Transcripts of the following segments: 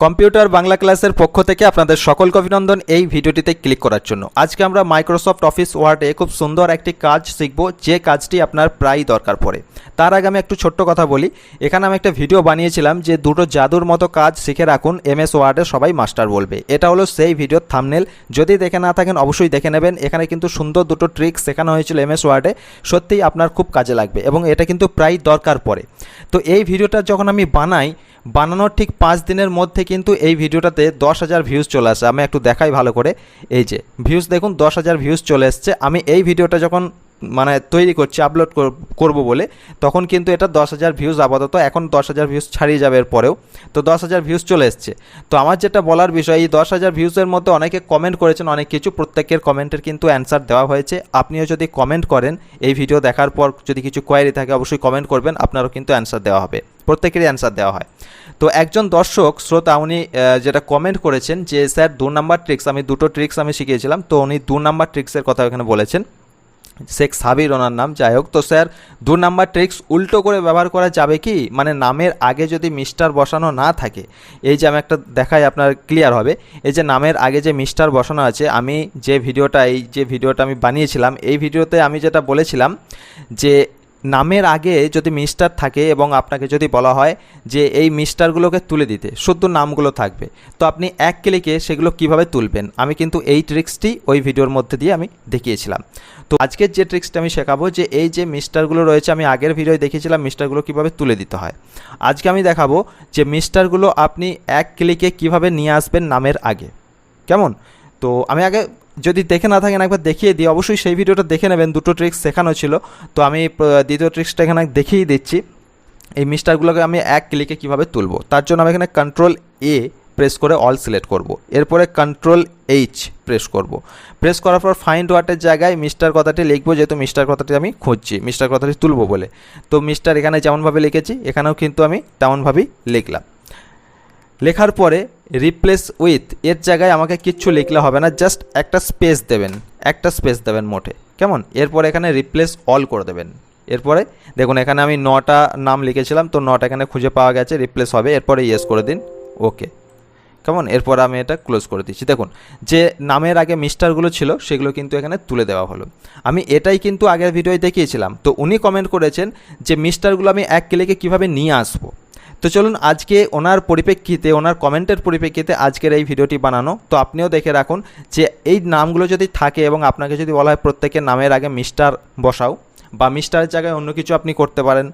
Computer Bangla ক্লাসের পক্ষ থেকে আপনাদের সকলকে অভিনন্দন এই ভিডিওটিতে ক্লিক করার জন্য। আজকে আমরা মাইক্রোসফট অফিস ওয়ার্ডে খুব সুন্দর একটি কাজ শিখব, যে কাজটি আপনার প্রায় দরকার পড়ে। তার আগে আমি একটু ছোট্ট কথা বলি। এখানে আমি একটা ভিডিও বানিয়েছিলাম, যে দুটো জাদুর মতো কাজ শিখে রাখুন, এমএস ওয়ার্ডে সবাই মাস্টার বলবে। এটা হলো সেই ভিডিওর থামনেল। যদি দেখে না থাকেন, অবশ্যই দেখে নেবেন। এখানে কিন্তু সুন্দর দুটো ট্রিক শেখানো হয়েছিল এমএস ওয়ার্ডে। সত্যিই আপনার খুব কাজে লাগবে এবং এটা কিন্তু প্রায় দরকার পড়ে। তো এই ভিডিওটা যখন আমি বানাই বানানোর ঠিক পাঁচ দিনের মধ্যে কিন্তু এই ভিডিওটাতে দশ হাজার ভিউজ চলে আসে। আমি একটু দেখাই ভালো করে। এই যে ভিউজ দেখুন, দশ হাজার ভিউজ চলে এসছে। আমি এই ভিডিওটা যখন মানে তৈরি করছি আপলোড করব বলে, তখন কিন্তু এটা দশ হাজার ভিউজ আপাতত, এখন দশ হাজার ভিউজ ছাড়িয়ে যাবে এর পরেও। তো দশ হাজার ভিউজ চলে এসছে। তো আমার যেটা বলার বিষয়, এই দশ হাজার ভিউজের মধ্যে অনেকে কমেন্ট করেছেন, অনেক কিছু, প্রত্যেকের কমেন্টের কিন্তু অ্যান্সার দেওয়া হয়েছে। আপনিও যদি কমেন্ট করেন, এই ভিডিও দেখার পর যদি কিছু কোয়ারি থাকে, অবশ্যই কমেন্ট করবেন, আপনারও কিন্তু অ্যান্সার দেওয়া হবে। প্রত্যেকেরই অ্যান্সার দেওয়া হয়। তো একজন দর্শক, শ্রোতা, উনি যেটা কমেন্ট করেছেন যে, স্যার, দু নাম্বার ট্রিক্স আমি দুটো ট্রিক্স আমি শিখিয়েছিলাম। তো উনি দু নাম্বার ট্রিক্সের কথা এখানে বলেছেন। শেখ সাবির ওনার নাম, যাই হোক। তো স্যার, দু নাম্বার ট্রিক্স উল্টো করে ব্যবহার করা যাবে কি? মানে নামের আগে যদি মিস্টার বসানো না থাকে, এই যে আমি একটা দেখাই আপনার ক্লিয়ার হবে, এই যে নামের আগে যে মিস্টার বসানো আছে, আমি যে ভিডিওটা, এই যে ভিডিওটা আমি বানিয়েছিলাম, এই ভিডিওতে আমি যেটা বলেছিলাম যে নামের আগে যদি মিস্টার থাকে এবং আপনাকে যদি বলা হয় যে এই মিস্টারগুলোকে তুলে দিতে, শুদ্ধ নামগুলো থাকবে। তো আপনি এক ক্লিকে সেগুলো কীভাবে তুলবেন? আমি কিন্তু এই ট্রিক্সটি ওই ভিডিওর মধ্যে দিয়ে আমি দেখিয়েছিলাম। তো আজকের যে ট্রিক্সটা আমি শেখাবো যে এই যে মিস্টারগুলো রয়েছে, আমি আগের ভিডিওয় দেখিয়েছিলাম মিস্টারগুলো কীভাবে তুলে দিতে হয়। আজকে আমি দেখাবো যে মিস্টারগুলো আপনি এক ক্লিকে কীভাবে নিয়ে আসবেন নামের আগে। কেমন? তো আমি আগে যদি দেখে না থাকেন, একবার দেখিয়ে দিই। অবশ্যই সেই ভিডিওটা দেখে নেবেন, দুটো ট্রিক্স শেখানো ছিল। তো আমি দ্বিতীয় ট্রিক্সটা এখানে দেখিয়ে দিচ্ছি। এই মিস্টারগুলোকে আমি এক ক্লিকে কীভাবে তুলব? তার জন্য আমি এখানে কন্ট্রোল এ প্রেস করে অল সিলেক্ট করব। এরপরে কন্ট্রোল এইচ প্রেস করব। প্রেস করার পর ফাইন্ড ওয়ার্ডের জায়গায় মিস্টার কথাটি লিখব, যেহেতু মিস্টার কথাটি আমি খুঁজছি, মিস্টার কথাটি তুলব বলে। তো মিস্টার এখানে যেমনভাবে লিখেছি, এখানেও কিন্তু আমি তেমনভাবেই লিখলাম। লেখার পরে রিপ্লেস উইথ এর জায়গায় আমাকে কিচ্ছু লিখলে হবে না জাস্ট একটা স্পেস দেবেন, একটা স্পেস দেবেন মোটে, কেমন? এরপর এখানে রিপ্লেস অল করে দেবেন, এরপরে দেখুন এখানে আমি নটা নাম লিখেছিলাম, তো নটা এখানে খুঁজে পাওয়া গেছে রিপ্লেস হবে, এরপরে ইয়েস করে দিন ওকে কেমন? এরপর আমি এটা ক্লোজ করে দিচ্ছি, দেখুন, যে নামের আগে মিস্টারগুলো ছিল, সেগুলো কিন্তু এখানে তুলে দেওয়া হলো, আমি এটাই কিন্তু আগের ভিডিওয় দেখিয়েছিলাম, তো উনি কমেন্ট করেছেন যে মিস্টারগুলো আমি এক ক্লিকে কীভাবে নিয়ে আসব তো চলুন আজকে ওনার পরিপ্রেক্ষিতে, ওনার কমেন্টের পরিপ্রেক্ষিতে আজকের এই ভিডিওটি বানানো। তো আপনিও দেখে রাখুন যে এই নামগুলো যদি থাকে এবং আপনাকে যদি বলা হয় প্রত্যেকের নামের আগে মিস্টার বসাও বা মিস্টারের জায়গায় অন্য কিছু আপনি করতে পারেন।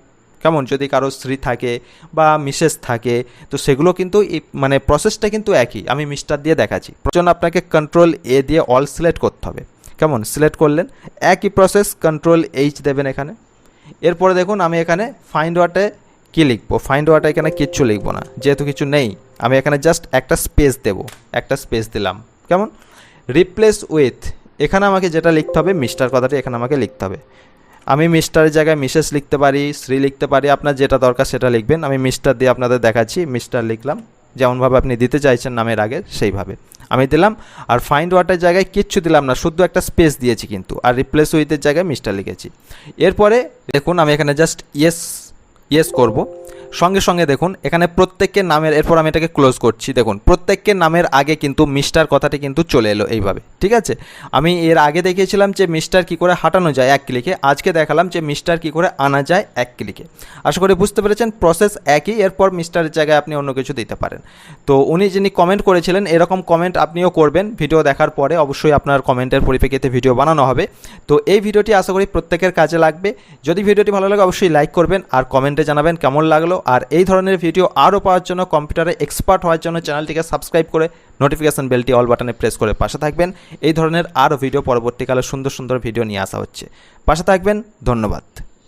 কেমন? যদি কারও স্ত্রী থাকে বা মিসেস থাকে, তো সেগুলো কিন্তু মানে প্রসেসটা কিন্তু একই। আমি মিস্টার দিয়ে দেখাচ্ছি। প্রয়োজন আপনাকে কন্ট্রোল এ দিয়ে অল সিলেক্ট করতে হবে। কেমন? সিলেক্ট করলেন, একই প্রসেস কন্ট্রোল এইচ দেবেন এখানে। এরপরে দেখুন আমি এখানে ফাইন্ড ওয়াটে কী লিখব? ফাইন্ড ওয়াটে এখানে কিচ্ছু লিখব না। যেহেতু কিছু নেই, আমি এখানে জাস্ট একটা স্পেস দেব। একটা স্পেস দিলাম। কেমন? রিপ্লেস উইথ এখানে আমাকে যেটা লিখতে হবে মিস্টার কথাটি এখানে আমাকে লিখতে হবে। আমি মিস্টারের জায়গায় মিসেস লিখতে পারি, শ্রী লিখতে পারি, আপনার যেটা দরকার সেটা লিখবেন। আমি মিস্টার দিয়ে আপনাদের দেখাচ্ছি মিস্টার লিখলাম। যেমনভাবে আপনি দিতে চাইছেন নামের আগে, সেইভাবে। আমি দিলাম, আর ফাইন্ড ওয়াটার জায়গায় কিচ্ছু দিলাম না, শুধু একটা স্পেস দিয়েছি কিন্তু। আর রিপ্লেস উইথের জায়গায় মিস্টার লিখেছি। এরপরে দেখুন, আমি এখানে জাস্ট ইয়েস ইয়েস করব। সঙ্গে সঙ্গে দেখুন, এখানে প্রত্যেকের নামের, এরপর আমি এটাকে ক্লোজ করছি, দেখুন, প্রত্যেকের নামের আগে কিন্তু মিস্টার কথাটি কিন্তু চলে এলো এইভাবে, ঠিক আছে? আমি এর আগে দেখিয়েছিলাম যে মিস্টার কি করে হাঁটানো যায় এক ক্লিকে আজকে দেখালাম যে মিস্টার কি করে আনা যায় এক ক্লিকে আশা করি বুঝতে পেরেছেন প্রসেস একই, এরপর মিস্টারের জায়গায় আপনি অন্য কিছু দিতে পারেন। তো উনি যিনি কমেন্ট করেছিলেন, এরকম কমেন্ট আপনিও করবেন ভিডিও দেখার পরে অবশ্যই আপনার কমেন্টের পরিপ্রেক্ষিতে ভিডিও বানানো হবে। তো এই ভিডিওটি আশা করি প্রত্যেকের কাজে লাগবে। যদি ভিডিওটি ভালো লাগে, অবশ্যই লাইক করবেন, আর কমেন্টে জানাবেন কেমন লাগল। আর এই ধরনের ভিডিও আরও পাওয়ার জন্য কম্পিউটারে এক্সপার্ট হওয়ার জন্য চ্যানেলটিকে সাবস্ক্রাইব করে নোটিফিকেশান বেলটি অল বাটনে প্রেস করে পাশে থাকবেন। এই ধরনের আরও ভিডিও পরবর্তীকালে সুন্দর সুন্দর ভিডিও নিয়ে আসা হচ্ছে। পাশে থাকবেন, ধন্যবাদ।